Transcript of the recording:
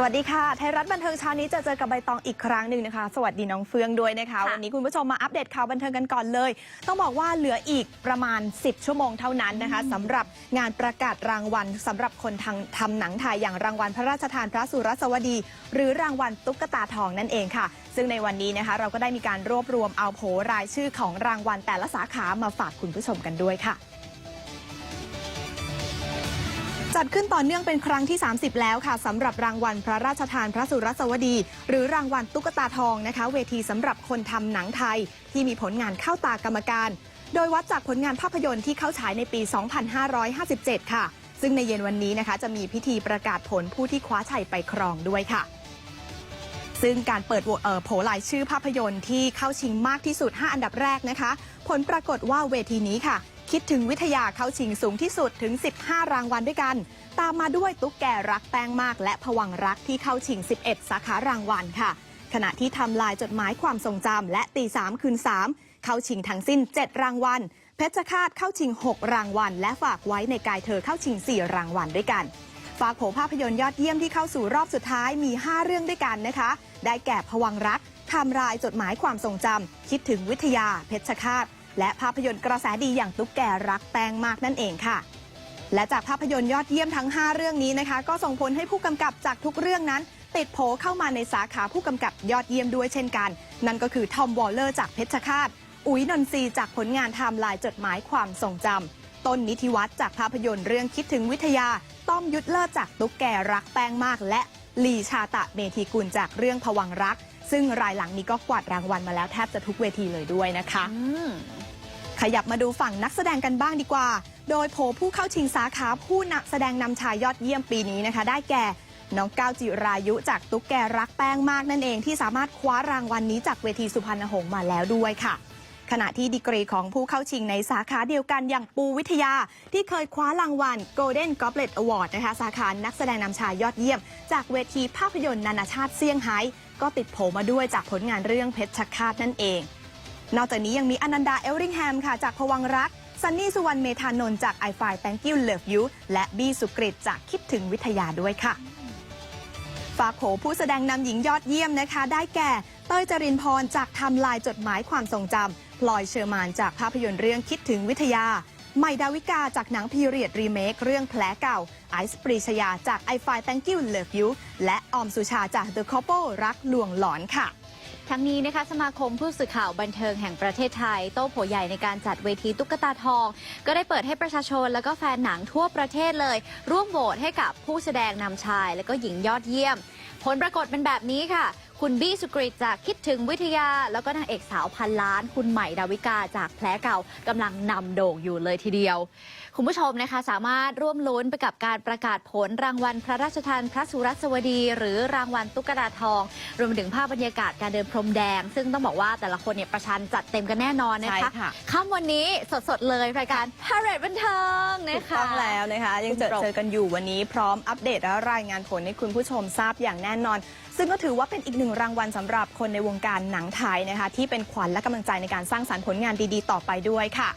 สวัสดีค่ะ ไทยรัฐบันเทิงเช้านี้จะเจอกับใบตองอีกครั้งหนึ่งนะคะ สวัสดีน้องเฟืองด้วยนะคะค่ะวันนี้คุณผู้ชมมาอัปเดตข่าวบันเทิงกันก่อนเลย ต้องบอกว่าเหลืออีกประมาณ 10 ชั่วโมงเท่านั้นนะคะสำหรับงานประกาศรางวัลสำหรับคนทางทำหนังไทยอย่างรางวัลพระราชทานพระสุรสวดี หรือรางวัลตุ๊กตาทองนั่นเองค่ะ ซึ่งในวันนี้นะคะ เราก็ได้มีการรวบรวมเอาโผรายชื่อของรางวัลแต่ละสาขามาฝากคุณผู้ชมกันด้วยค่ะ จัดขึ้นต่อเนื่องเป็นครั้งที่ 30 แล้วค่ะสำหรับรางวัลพระราชทานพระสุรสวดี หรือรางวัลตุ๊กตาทองนะคะ เวทีสำหรับคนทำหนังไทย ที่มีผลงานเข้าตากรรมการ โดยวัดจากผลงานภาพยนตร์ที่เข้าฉายในปี 2557 ค่ะ ซึ่งในเย็นวันนี้นะคะ จะมีพิธีประกาศผลผู้ที่คว้าชัยไปครองด้วยค่ะซึ่งการเปิดโหวตเออโผล่ายชื่อภาพยนตร์ที่เข้าชิงมากที่สุด 5 อันดับแรกนะคะ ผลปรากฏว่าเวทีนี้ค่ะ คิดถึงวิทยาเข้าชิงสูงที่สุดถึง 15 รางวัลด้วยกัน ตามมาด้วยตุ๊กแกรักแป้งมาก และผวังรักที่เข้าชิง 11 สาขารางวัลค่ะ ขณะที่ทำลายจดหมายความทรงจำและตีสามคืนสามเข้าชิงทั้งสิ้น 7 รางวัล เพชรฆาตเข้าชิง 6 รางวัล และฝากไว้ในกายเธอเข้าชิง 4 รางวัลด้วยกันฝากโผภาพยนตร์ยอดเยี่ยมที่เข้าสู่รอบสุดท้ายมี 5 เรื่องด้วยกันนะคะ ได้แก่ผวังรักทำลายจดหมายความทรงจำคิดถึงวิทยาเพชรฆาต และภาพยนตร์กระแสดีอย่างตุ๊กแกรักแป้งมากนั่นเองค่ะ และจากภาพยนตร์ยอดเยี่ยมทั้ง 5 เรื่องนี้นะคะ ก็ส่งผลให้ผู้กำกับจากทุกเรื่องนั้น ติดโผเข้ามาในสาขาผู้กำกับยอดเยี่ยมด้วยเช่นกัน นั่นก็คือทอมวอลเลอร์จากเพชรฆาตอุ๋ยนนทรีจากผลงานไทม์ไลน์จดหมายความทรงจำต้นนิธิวัฒน์จากภาพยนตร์เรื่องคิดถึงวิทยา ต้อมยุทธเลิศจากตุ๊กแกรักแป้งมาก และลีชาตะเมธีกุลจากเรื่องผวังรัก ซึ่งรายหลังนี้ก็กวาดรางวัลมาแล้วแทบจะทุกเวทีเลยด้วยนะคะ ขยับมาดูฝั่งนักแสดงกันบ้างดีกว่า โดยโผผู้เข้าชิงสาขาผู้นักแสดงนำชายยอดเยี่ยมปีนี้นะคะ ได้แก่น้องก้าวจิรายุจากตุ๊กแกรักแป้งมากนั่นเองที่สามารถคว้ารางวัลนนี้จากเวทีสุพรรณหงษ์มาแล้วด้วยค่ะ ขณะที่ดีกรีของผู้เข้าชิงในสาขาเดียวกันอย่างปูวิทยา ที่เคยคว้ารางวัล Golden Goblet Award นะคะ สาขานักแสดงนำชายยอดเยี่ยม จากเวทีภาพยนตร์นานาชาติเซี่ยงไฮ้ก็ติดโผมาด้วยจากผลงานเรื่องเพชรฆาตนั่นเอง นอกจากนี้ยังมีอนันดาเอลริงแฮมค่ะจากพวังรัก ซันนี่สุวรรณเมธานนท์จาก i f i Thank You Love You และบี้สุกริตจากคิดถึงวิทยาด้วยค่ะ ฝากโผผู้แสดงนำหญิงยอดเยี่ยมนะคะ ได้แก่ เต้ยจรินพรจากทำลายจดหมายความทรงจำพลอยเชอร์มานจากภาพยนตร์เรื่องคิดถึงวิทยาใหม่ดาวิกาจากหนังพีเรียดรีเมคเรื่องแผลเก่า ไอซ์ปรีชยาจาก i f i Thank You Love You และออมสุชาจาก The Couple รักลวงหลอนค่ะ ทั้งนี้นะคะสมาคมผู้สื่อข่าวบันเทิงแห่งประเทศไทย โต้โผใหญ่ในการจัดเวทีตุ๊กตาทอง ก็ได้เปิดให้ประชาชนแล้วก็แฟนหนังทั่วประเทศเลย ร่วมโหวตให้กับผู้แสดงนำชาย และก็หญิงยอดเยี่ยม ผลปรากฏเป็นแบบนี้ค่ะ คุณบี้สุกริตจากคิดถึงวิทยา แล้วก็นางเอกสาวพันล้าน คุณใหม่ดาวิกาจากแผลเก่ากำลังนำโด่งอยู่เลยทีเดียว คุณผู้ชมนะคะสามารถร่วมลุ้นไปกับการประกาศผลรางวัลพระราชทานพระสุรสวดี หรือรางวัลตุ๊กตาทอง รวมไปถึงภาพบรรยากาศการเดินพรมแดง ซึ่งต้องบอกว่าแต่ละคนเนี่ยประชันจัดเต็มกันแน่นอนนะใช่คะค่ะค่ำวันนี้สดๆเลยรายการพาเรดบันเทิงนะถูกคะต้องแล้วนะคะ ยังเจอคุณปรบเจอกันอยู่วันนี้พร้อมอัปเดตและรายงานผลให้คุณผู้ชมทราบอย่างแน่นอน ซึ่งก็ถือว่าเป็นอีกหนึ่งรางวัลสำหรับคนในวงการหนังไทยนะคะที่เป็นขวัญและกำลังใจในการสร้างสรรค์ผลงานดีๆ ต่อไปด้วยค่ะ